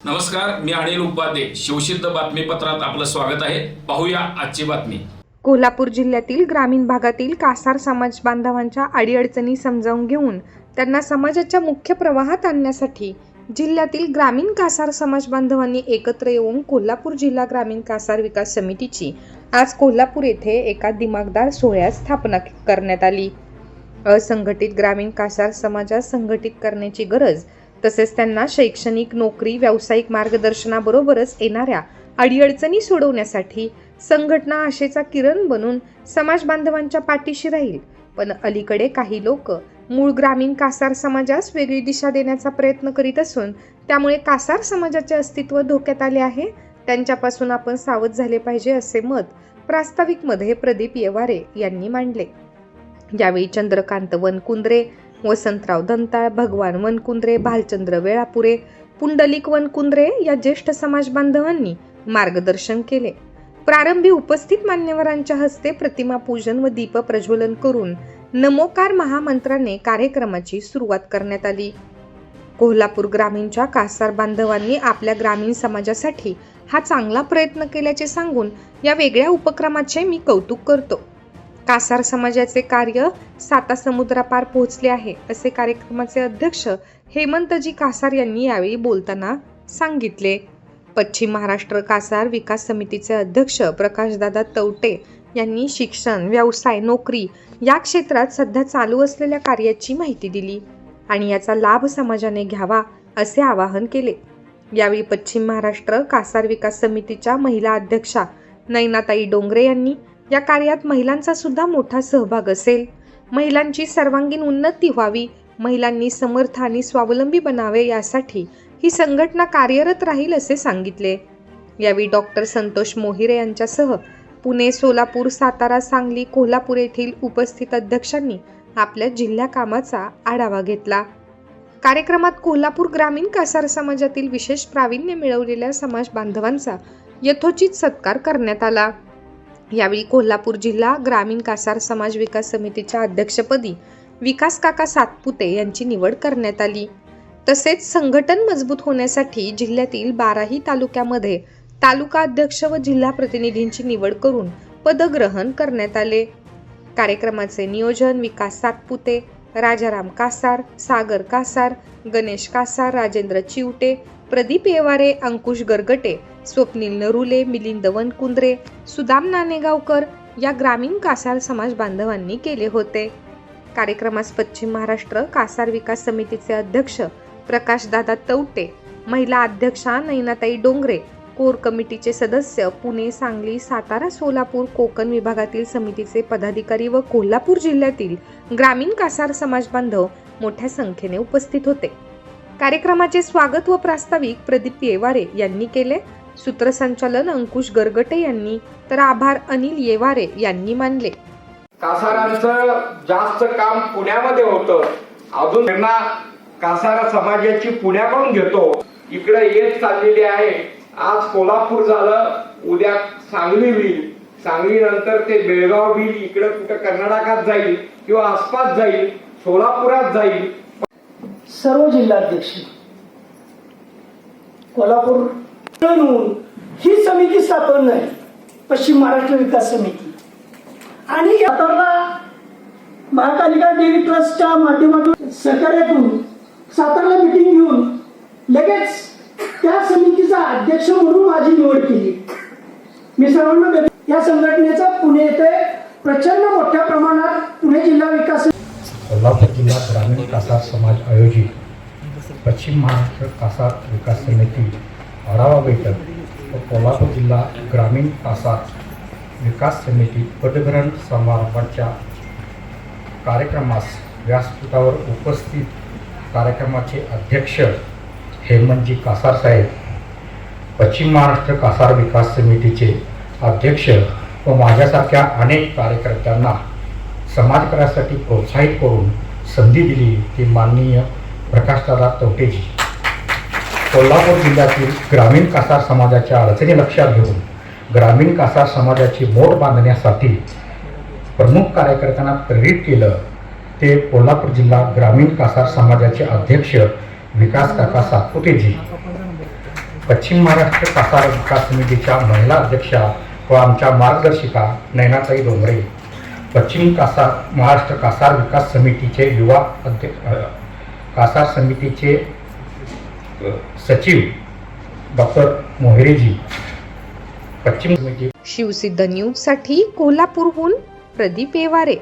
नमस्कार मी अनिल उपाध्ये. शिवसिद्ध बातमीपत्रात आपलं स्वागत आहे. पाहूया आजची बातमी. कोल्हापूर जिल्ह्यातील ग्रामीण भागातील कासार समाज बांधवांच्या अडीअडचणी समजावून घेऊन त्यांना समाजाच्या मुख्य प्रवाहात आणण्यासाठी जिल्ह्यातील ग्रामीण कासार समाज बांधवांनी एकत्र येऊन कोल्हापूर जिल्हा ग्रामीण कासार विकास समितीची आज कोल्हापूर येथे एका दिमागदार सोहळ्यात स्थापना करण्यात आली. असंघटित ग्रामीण कासार समाजात संघटित करण्याची गरज तसेच त्यांना शैक्षणिक नोकरी व्यावसायिक मार्गदर्शनाबरोबरच येणाऱ्या अडीअडचणी सोडवण्यासाठी संघटना आशेचा किरण बनून समाज बांधवांच्या पाठीशी राहील. पण अलीकडे काही लोक मूळ ग्रामीण कासार समाजास वेगळी दिशा देण्याचा प्रयत्न करीत असून त्यामुळे कासार समाजाचे अस्तित्व धोक्यात आले आहे. त्यांच्यापासून आपण सावध झाले पाहिजे असे मत प्रास्ताविकमध्ये प्रदीप येवारे यांनी मांडले. यावेळी चंद्रकांत वनकुंद्रे वसंतराव दंताळ भगवान वनकुंद्रे भालचंद्र वेळापुरे पुंडलिक वनकुंद्रे या ज्येष्ठ समाज बांधवांनी मार्गदर्शन केले. प्रारंभी उपस्थित मान्यवरांच्या हस्ते प्रतिमा पूजन व दीप प्रज्वलन करून नमोकार महामंत्राने कार्यक्रमाची सुरुवात करण्यात आली. कोल्हापूर ग्रामीणच्या कासार बांधवांनी आपल्या ग्रामीण समाजासाठी हा चांगला प्रयत्न केल्याचे सांगून या वेगळ्या उपक्रमाचे मी कौतुक करतो. कासार समाजाचे कार्य साता समुद्रापार पोहोचले आहे असे कार्यक्रमाचे अध्यक्ष हेमंतजी कासार यांनी यावेळी बोलताना सांगितले. पश्चिम महाराष्ट्र कासार विकास समितीचे अध्यक्ष प्रकाशदादा तवटे यांनी शिक्षण व्यवसाय नोकरी या क्षेत्रात सध्या चालू असलेल्या कार्याची माहिती दिली आणि याचा लाभ समाजाने घ्यावा असे आवाहन केले. यावेळी पश्चिम महाराष्ट्र कासार विकास समितीच्या महिला अध्यक्षा नैनाताई डोंगरे यांनी या कार्यात महिलांचा सुद्धा मोठा सहभाग असेल. महिलांची सर्वांगीण उन्नती व्हावी महिलांनी समर्थ आणि स्वावलंबी बनावे यासाठी ही संघटना कार्यरत राहील असे सांगितले. यावेळी डॉक्टर संतोष मोहिरे यांच्यासह पुणे सोलापूर सातारा सांगली कोल्हापूर येथील उपस्थित अध्यक्षांनी आपल्या जिल्हा कामाचा आढावा घेतला. कार्यक्रमात कोल्हापूर ग्रामीण कासार समाजातील विशेष प्रावीण्य मिळवलेल्या समाज बांधवांचा यथोचित सत्कार करण्यात आला. यावेळी कोल्हापूर जिल्हा ग्रामीण कासार समाज विकास समितीच्या अध्यक्षपदी विकास काका सातपुते यांची निवड करण्यात आली. तसेच संघटन मजबूत होण्यासाठी जिल्ह्यातील बाराही तालुक्यामध्ये तालुका अध्यक्ष व जिल्हा प्रतिनिधींची निवड करून पदग्रहण करण्यात आले. कार्यक्रमाचे नियोजन विकास सातपुते राजाराम कासार सागर कासार गणेश कासार राजेंद्र चिवटे प्रदीप येवारे अंकुश गरगटे स्वप्नील नरुले मिलिंद वनकुंद्रे सुदाम नाणेगावकर या ग्रामीण कासार समाज बांधवांनी केले होते. कार्यक्रमास पश्चिम महाराष्ट्र कासार विकास समितीचे अध्यक्ष प्रकाशदादा तवटे महिला अध्यक्षा नैनाताई डोंगरे कोर कमिटीचे सदस्य पुणे सांगली सातारा सोलापूर कोकण विभागातील समितीचे पदाधिकारी व कोल्हापूर जिल्ह्यातील ग्रामीण कासार समाज बांधव मोठ्या संख्येने उपस्थित होते. कार्यक्रमाचे स्वागत व प्रास्ताविक प्रदीप येवारे यांनी केले. सूत्रसंचालन अंकुश गरगटे यांनी. तर आभार अनिल येवारे यांनी मानले. कासारांचं जास्त काम पुण्यामध्ये होतं. अजून त्यांना कासारा समाजाची पुण्याकडून घेतो. इकडे येत चाललेली आहे. आज कोल्हापूर झालं उद्या सांगली होईल. सांगली नंतर ते बेळगाव होईल इकडे कुठं कर्नाटकात जाईल किंवा आसपास जाईल सोलापुरात जाईल. सर्व जिल्हाध्यक्ष कोल्हापूर म्हणून ही समिती स्थापन झाली पश्चिम महाराष्ट्र विकास समिती. आणि सातारला महाकालिका देवी ट्रस्टच्या माध्यमातून सहकार्यातून सातारला मिटिंग घेऊन लगेच त्या समितीचा अध्यक्ष म्हणून माझी निवड केली. मी सर्वांना या संघटनेचा पुणे येथे प्रचंड मोठ्या प्रमाणात पुणे जिल्हा विकास कोल्हापूर जिल्हा ग्रामीण कासार समाज आयोजित पश्चिम महाराष्ट्र कासार विकास समिती आढावा बैठक व कोल्हापूर जिल्हा ग्रामीण कासार विकास समिती पदग्रहण समारंभाच्या कार्यक्रमास व्यासपीठावर उपस्थित कार्यक्रमाचे अध्यक्ष हेमंतजी कासार साहेब पश्चिम महाराष्ट्र कासार विकास समितीचे अध्यक्ष व माझ्यासारख्या अनेक कार्यकर्त्यांना समाजकार्यासाठी प्रोत्साहित करून संधी दिली ती माननीय प्रकाशदादा तवटेजी कोल्हापूर जिल्ह्यातील ग्रामीण कासार समाजाच्या अडचणी लक्षात घेऊन ग्रामीण कासार समाजाची मोठ बांधण्यासाठी प्रमुख कार्यकर्त्यांना प्रेरित केलं ते कोल्हापूर जिल्हा ग्रामीण कासार समाजाचे अध्यक्ष विकास काका सातपुतेजी पश्चिम महाराष्ट्र कासार विकास समितीच्या महिला अध्यक्षा व आमच्या मार्गदर्शिका नैनाताई डोंगरे पश्चिम कासार महाराष्ट्र कासार विकास समितीचे युवा अध्यक्ष कासार समितीचे सचिव डॉक्टर मोहरेजी पश्चिम शिवसिद्ध न्यूजसाठी कोल्हापूरहून प्रदीप येवारे.